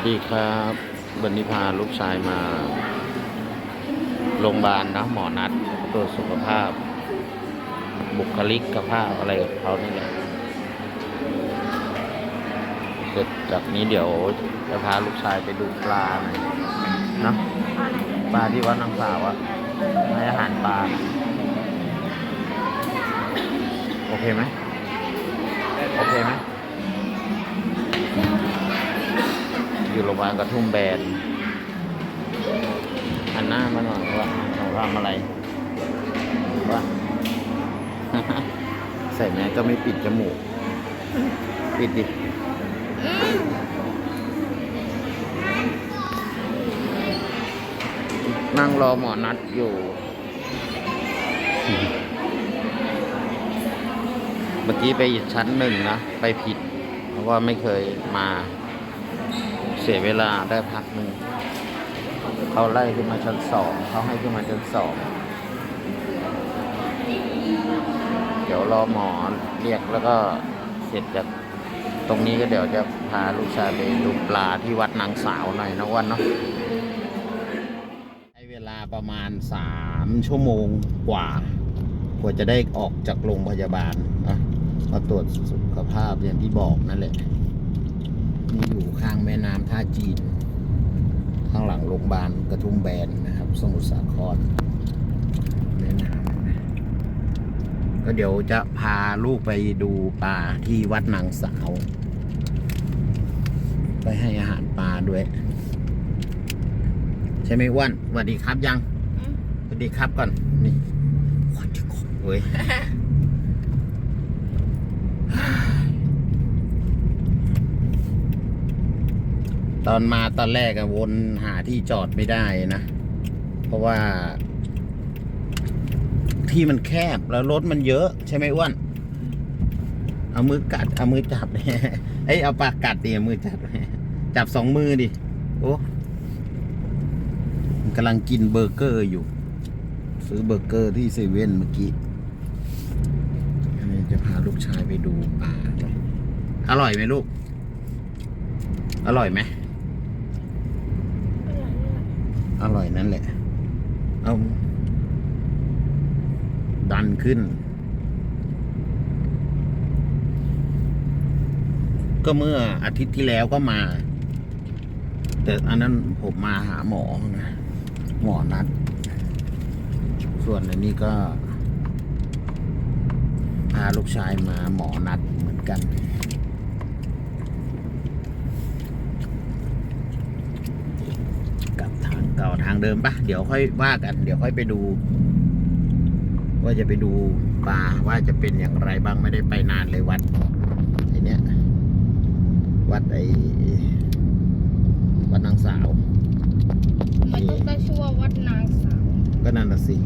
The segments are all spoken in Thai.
วัสดีครับ วันนี้พาลูกชายมาโรงพยาบาลนะหมอนัดตรวจสุขภาพ บุคลิกภาพอะไรกับเขานี่แหละเสร็จจากนี้เดี๋ยวจะพาลูกชายไปดูปลาหน่อยนะปลาที่วัดนางสาวอะให้อาหารปลา โอเคไหมโอเคไหม อยู่โรงพยาบาลกระทุ่มแบนหันหน้ามาหน่อยว่าเราทำอะไรว่าใส่แมสก็ไม่ปิดจมูก ปิดดินั่งรอหมอนัดอยู่ เมื่อกี้ไปชั้นหนึ่งนะ ไปผิด เพราะว่าไม่เคยมา สียเวลาได้พักหนึ่งเขาไล่ขึ้นมาชั้นสองเขาให้ขึ้นมาชั้นสองเดี๋ยวรอหมอเรียกแล้วก็เสร็จจากตรงนี้ก็เดี๋ยวจะพาลูกชายไปดูปลาที่วัดนางสาวหน่อยนะวันเนาะใช้เวลาประมาณสามชั่วโมงกว่ากว่าจะได้ออกจากโรงพยาบาลนะมาตรวจสุขภาพอย่างที่บอกนั่นแหละ นี่อยู่ข้างแม่น้ำท่าจีน ข้างหลังโรงพยาบาลกระทุ่มแบนนะครับ สมุทรสาครแม่น้ำก็เดี๋ยวจะพาลูกไปดูปลาที่วัดนางสาว ไปให้อาหารปลาด้วย ใช่ไหมอ้วันสวัสดีครับยังสวัสดีครับก่อนนี่วัดที่ขเว้ย ตอนมาตอนแรกอะวนหาที่จอดไม่ได้นะ เพราะว่า ที่มันแคบแล้วรถมันเยอะใช่ไหมอ้วนเอามือกัดเอามือจับเนี่ยเอ้ยเอาปากกัดดิเอามือจับ จับสองมือดิโอ้มันกำลังกินเบอร์เกอร์อยู่ ซื้อเบอร์เกอร์ที่เซเว่นเมื่อกี้อันนี้จะพาลูกชายไปดูปลาอร่อยไหมลูก อร่อยไหม อร่อยนั่นแหละ เอา ดันขึ้น ก็เมื่ออาทิตย์ที่แล้วก็มา แต่อันนั้นผมมาหาหมอนะหมอนัด ส่วนอันนี้ก็ พาลูกชายมาหมอนัดเหมือนกัน ก ลับทางเก่าทางเดิมปะเดี๋ยวค่อยว่ากัน เดี๋ยวค่อยไปดู ว่าจะไปดูปลาว่าจะเป็นอย่างไรบ้างไม่ได้ไปนานเลยวัดไอเนี้ยวัดไอวัดนางสาวมันต้องได้ชื่อว่าวัดนางสาว ก็นั่นละสิ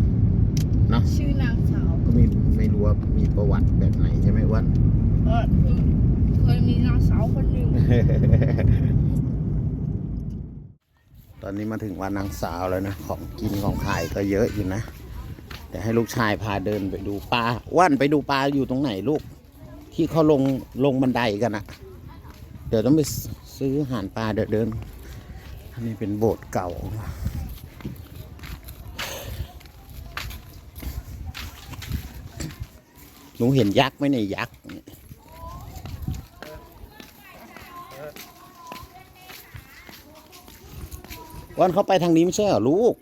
เนาะชื่อนางสาวก็ไม่ไม่รู้ว่ามีประวัติแบบไหนใช่ไหมอ้วันเออคือเคยมีนางสาวคนหนึ่ง ตอนนี้มาถึงวันนางสาวแล้วนะ ของกินของขายก็เยอะอยู่นะแต่ให้ลูกชายพาเดินไปดูปลาว่านไปดูปลาอยู่ตรงไหนลูก ที่เขาลงลงบันไดกันอะเดี๋ยวต้องไปซื้ออาหารปลาเดี๋ยวเดินอันนี้เป็นโบสถ์เก่าหนูเห็นยักษ์ไหมเนี่ยยักษ์เนี่ย วันเขาไปทางนี้ไม่ใช่เหรอลูก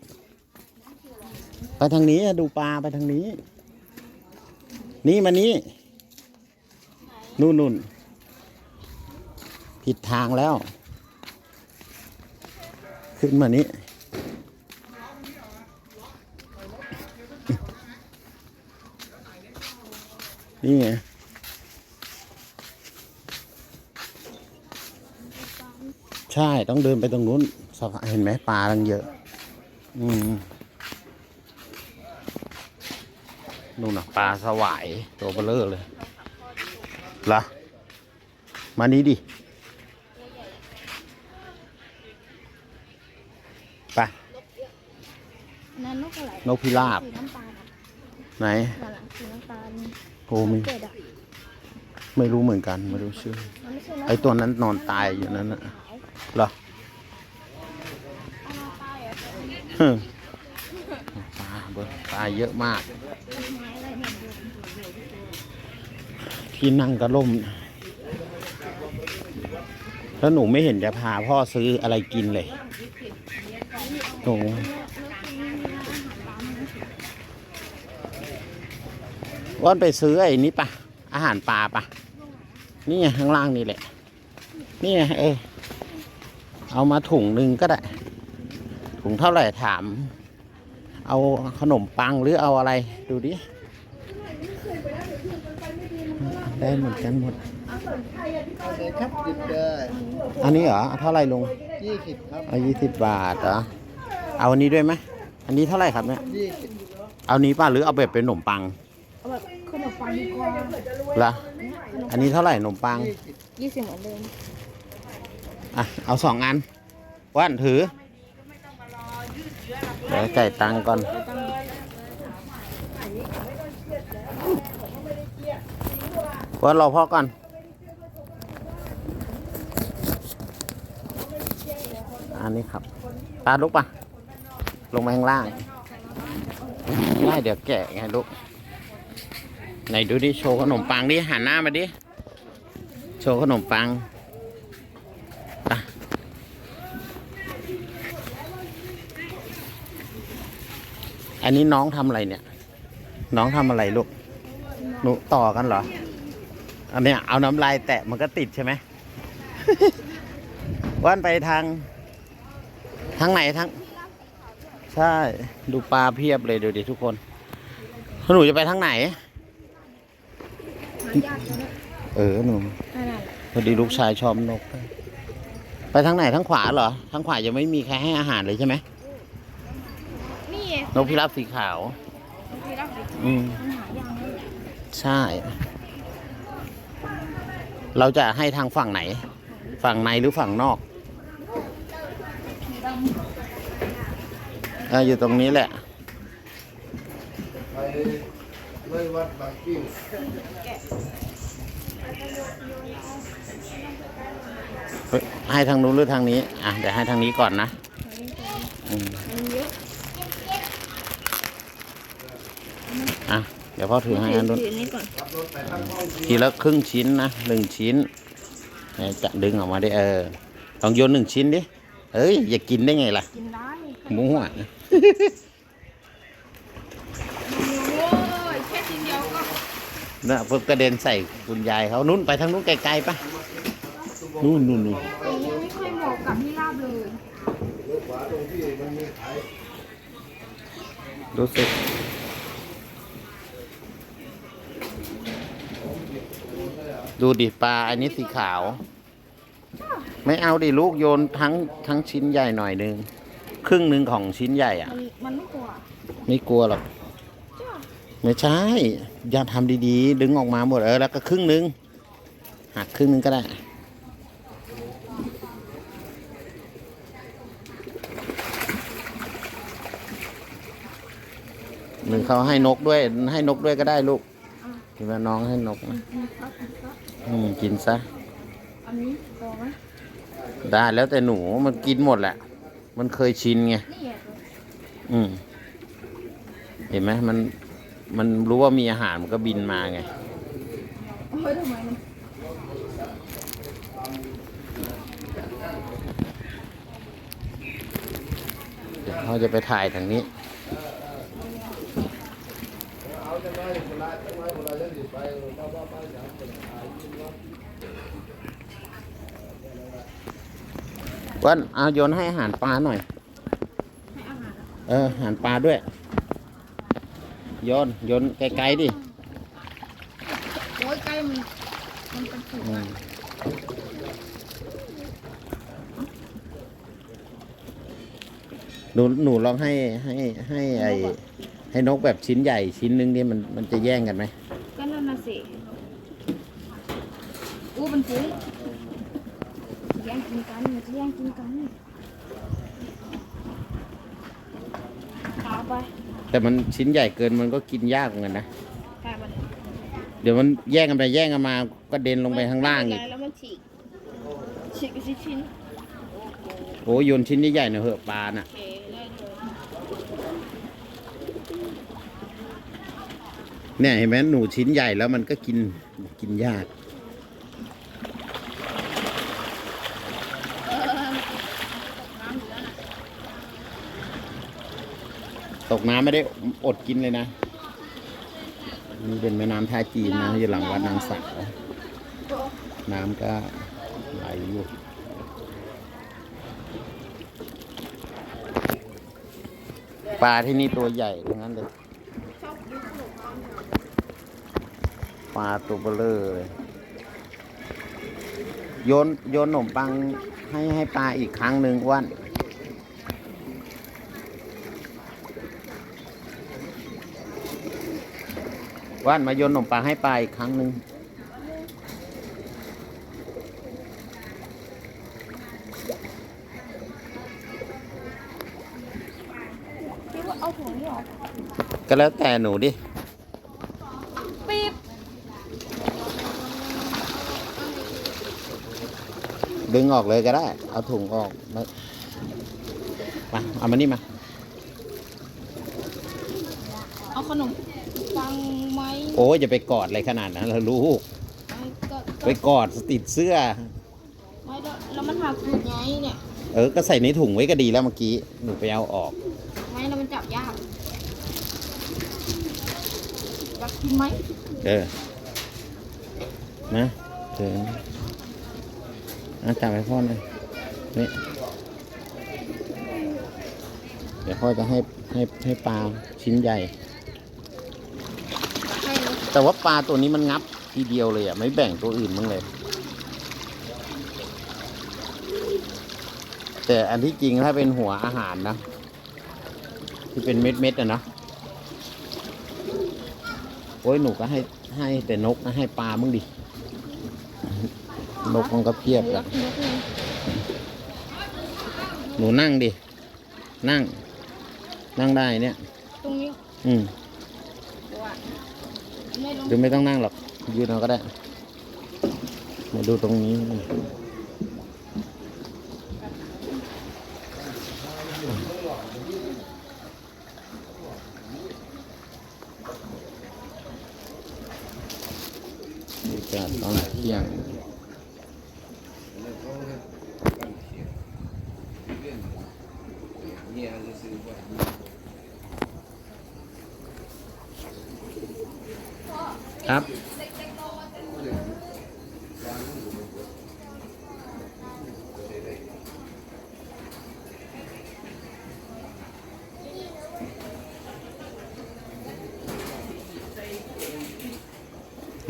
ไปทางนี้ดูปลาไปทางนี้ นี่มานี้นู่นนู่นผิดทางแล้ว ขึ้นมานี้นี่ไงใช่ต้องเดินไปตรงนู้น สะพานเห็นไหมปลาตั้งเยอะ อืมนู่นน่ะปลาสวายตัวเบลอเลยเหรอมานี้ดิไปนั่นนกอะไรนกพิราบสีน้ำตาลอะไหนนั่นแหละสีน้ำตาลโอ้ไม่เกิดอะไม่รู้เหมือนกัน ไม่รู้ชื่อ มันไม่ใช่นกไอตัวนั้นนอนตายอยู่นั้นน่ะขาวเหรอ ปลาเบิ่งปลาเยอะมาก ที่นั่งกระล่มแล้วหนูไม่เห็นจะพาพ่อซื้ออะไรกินเลยหนูว่านไปซื้อไอ้นี้ปะอาหารปลาปะนี่ไงข้างล่างนี่แหละ นี่ไงเออเอามาถุงหนึ่งก็ได้ ถุงเท่าไหร่ถาม เอาขนมปังหรือเอาอะไรดูดิ ได้เหมือนกันหมดเอาเลยครับหยิบเลยอันนี้เหรอเอาเท่าไหร่ลุงยี่สิบครับเอายี่สิบบาทเหรอเอาอันนี้ด้วยไหมอันนี้เท่าไหร่ครับเนี่ยยี่สิบเอานี้ป่ะหรือเอาแบบเป็นขนมปังเอาแบบขนมปังดีกว่าละอันนี้เท่าไหร่ขนมปังยี่สิบยี่สิบเหมือนเดิมอะเอาสองอันว่านถือ เดี๋ยวจ่ายตังค์ก่อนว่านรอพ่อก่อนอันนี้ครับตาลุกปะลงมาข้างล่างได้เดี๋ยวแกะไงลูกไหนดูดิ โชว์ขนมปังดิหันหน้ามาดิ โชว์ขนมปังอะอั นนี้น้องทำอะไรเนี่ย น้องทำอะไรลูกหนูต่อกันเหรอ อันเนี้ยเอาน้ำลายแตะมันก็ติดใช่ไหม ว่านไปทาง ทางไหนทาง ใช่ ดูปลาเพียบเลยดูดิทุกคนหนูจะไปทางไหน เออหนูนั่นแหละพอดีลูกชายชอบนก ไปทางไหนทางขวาเหรอ ทางขวายังไม่มีใครให้อาหารเลยใช่ไหม นี่ไงนกพิราบสีขาวพี่รับดิอืม มันหายากเลยใช่ เราจะให้ทางฝั่งไหน ฝั่งในหรือฝั่งนอกเอออยู่ตรงนี้แหละ ไปเลยวัดบางกิ้วเฮ้ยให้ทางนู้นหรือทางนี้ อะ เดี๋ยวให้ทางนี้ก่อนนะอืม มันเย อะอะ เดี๋ยวพ่อถือให้อันนู้นถือนี่ก่อนทีละครึ่งชิ้นนะหนึ่งชิ้นเนี่ยจะดึงออกมาได้เออลองโยนหนึ่งชิ้นดิเอ้ย อย่ากินได้ไงล่ะ กินได้มั่วโอ้ยแค่ชิ้นเดียวก็นะปุ๊บกระเด็นใส่คุณยายเขานุ่นไปทางนู้นไกลๆปะนู่นนู่นนู่นตรงนี้ไม่ค่อยเหมาะกับพี่ลาบเลยรู้สึก ดูดิปลาอันนี้สีขาว ไม่เอาดิลูกโยนทั้งทั้งชิ้นใหญ่หน่อยหนึง ครึ่งหนึ่งของชิ้นใหญ่อะ มันมันไม่กลัวไม่กลัวหรอกจ้าไม่ใช่ อย่าทำดีๆ ดึงออกมาหมดเออแล้วก็ครึ่งหนึงหักครึ่งหนึงก็ได้หนึ่งเขาให้นกด้วยให้นกด้วยก็ได้ลูกคิดว่าน้องให้นกนะ อืมกินซะ อันนี้พอไหมได้แล้วแต่หนูมันกินหมดแหละ มันเคยชินไง นี่ไงอืม เห็นไหมมัน มันรู้ว่ามีอาหารมันก็บินมาไง โอ้ยทำไมมันเดี๋ยวเขาจะไปถ่ายทางนี้ วันเอาโยนให้อาหารปลาหน่อย เอออาหารปลาด้วย โยน โยนไกลๆดิ โอ้ยใกลมันมันเป็นถุงหนูหนูลองให้ให้ให้ไอ ให้นกแบบชิ้นใหญ่ชิ้นหนึงนี่มันมันจะแย่งกันไหมก็นั่นน่ะสิอู้มันฟุ้งแย่งกินกันมันจะแย่งกินกันเอาไปแต่มันชิ้นใหญ่เกินมันก็กินยากเหมือนกันนะแค่มันเดี๋ยวมันแย่งกันไปแย่งกันมาก็เด็นลงไปข้างล่างอีกแล้วมันฉีกฉีกไปชิ้นชิ้นโอ้ยโยนชิ้นใหญ่ๆหน่อยเหอะปลาน่ะ โอเคได้เลย เนี่ยเห็นไหมหนูชิ้นใหญ่แล้วมันก็กินกินยาก ตกน้ำไม่ได้อดกินเลยนะนี่เป็นแม่น้ำท่าจีนนะอยู่หลังวัดนางสาวน้ำก็ไหลอยู่ปลาที่นี่ตัวใหญ่ทั้งนั้นเลย ลาตัวเบลอเลยโยนโยนขนมปังให้ให้ปลาอีกครั้งหนึ่งอ้วันว่านมาโยนขนมปังให้ปลาอีกครั้งหนึ่งคิดว่าเอาหัวนี่ออกก็แล้วแต่หนูดิ ดึงออกเลยก็ได้ เอาถุงออกมามาเอามานี่มา เอาขนมปังไหมโอ้ยอย่าไปกอดอะไรขนาดนั้นแล้วลูก ไม่ก็ไปกอดติดเสื้อ ไม่แล้วแล้วมันหักสูตรไงเนี่ย เออ ก็ใส่ในถุงไว้ก็ดีแล้วเมื่อกี้ หนูไปเอาออก ไม่แล้วมันจับยากอยากกินไหม เออ นะเออ อาจับให้พ่อหน่อยนี่เดี๋ยวพ่อจะให้ให้ให้ปลาชิ้นใหญ่ แต่ว่าปลาตัวนี้มันงับทีเดียวเลยอะ ไม่แบ่งตัวอื่นมั้งเลย แต่อันที่จริงถ้าเป็นหัวอาหารนะที่เป็นเม็ดเม็ดๆอะนะโอ้ยหนูก็ให้ให้แต่นกนะให้ปลามึงดิ นกมันก็เพียบรัแล้วกนกเลยหนูนั่งดิ นั่ง นั่งได้เนี่ย ตรงนี้ อืมว่าไม่ลงหรือไม่ต้องนั่งหรอก ยืนเอาก็ได้ มาดูตรงนี้บรรยากาศตอนเที่ยง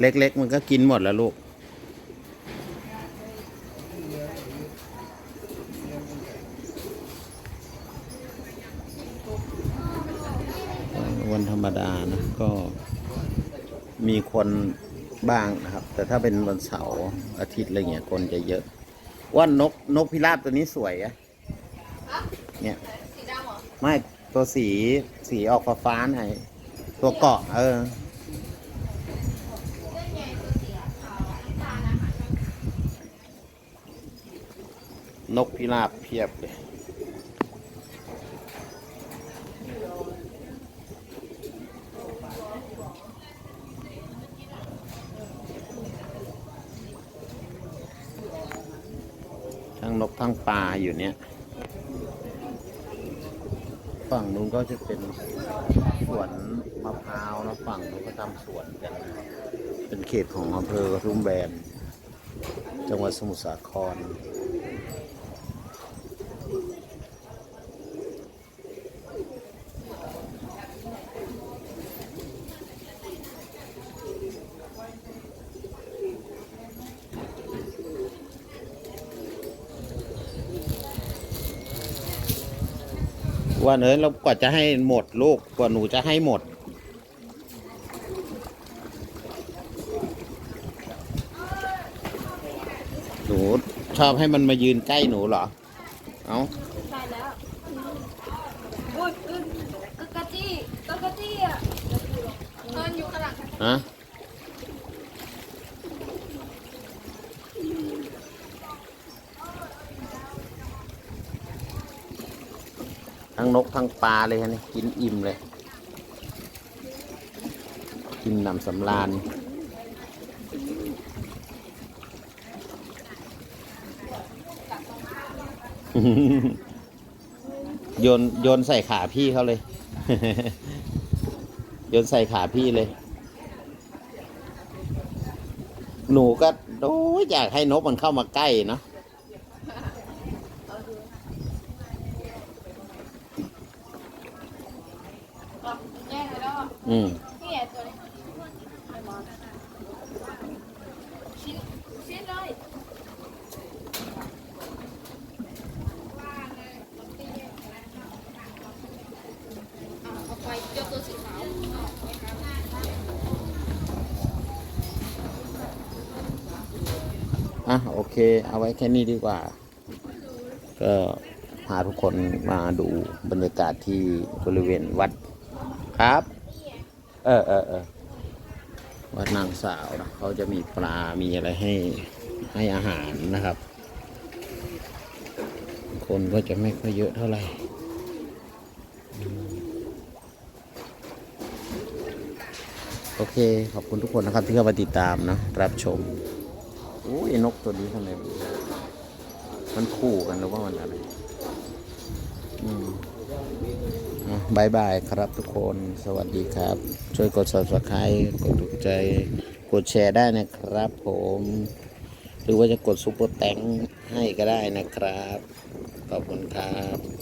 เล็ก ๆ มันก็กินหมดแล้วลูก วันธรรมดานะ ก็มีคนบ้างนะครับ แต่ถ้าเป็นวันเสาร์อาทิตย์อะไรเงี้ยคนจะเยอะ ว่านกนกพิราบตัวนี้สวยอะเนี่ยสีดำเหรอไม่ตัวสีสีออกฟ้าฟ้าๆหน่อยตัวเกาะเออ นกพิราบเพียบเลย ทั้งนกทั้งปลาอยู่เนี่ย ฝั่งนู้นก็จะเป็นสวนมะพร้าวนะฝั่งนู้นก็ทำสวนกันเป็นเขตของอำเภอกระทุ่มแบน จังหวัดสมุทรสาคร ว่าเนยเรากว่าจะให้หมดลูกกว่าหนูจะให้หมด หนูชอบให้มันมายืนใกล้หนูเหรอ เอาใช่แล้วอุ้ยอุ้ยกะกะจี้กะกะจี้อะนอนอยู่ข้างหลัง ฮะ ทั้งนกทั้งปลาเลยฮะนี่กินอิ่มเลย กินนำสำราญโยนโยนใส่ขาพี่เขาเลย โยนใส่ขาพี่เลย หนูก็โอ้อยากให้นกมันเข้ามาใกล้เนาะ แย่เลยแล้ว อืมนี่ไงตัวนี้ชิ้นชิ้นเลยเอาไปยกตัวสีขาวอะโอเค เอาไว้แค่นี้ดีกว่า ก็พาทุกคนมาดูบรรยากาศที่บริเวณวัดครับ เออเออเออวัดนางสาวนะเขาจะมีปลา มีอะไรให้ให้อาหารนะครับ คนก็จะไม่ค่อยเยอะเท่าไหร่อืมโอเค ขอบคุณทุกคนนะครับที่เข้ามาติดตามนะ รับชมโอ้ยนกตัวนี้ทำไมมันมันคู่กันหรือว่ามันอะไร บายบายครับทุกคนสวัสดีครับ ช่วยกด subscribe กดถูกใจกดแชร์ได้นะครับผม หรือว่าจะกดซุปเปอร์แตงให้ก็ได้นะครับ ขอบคุณครับ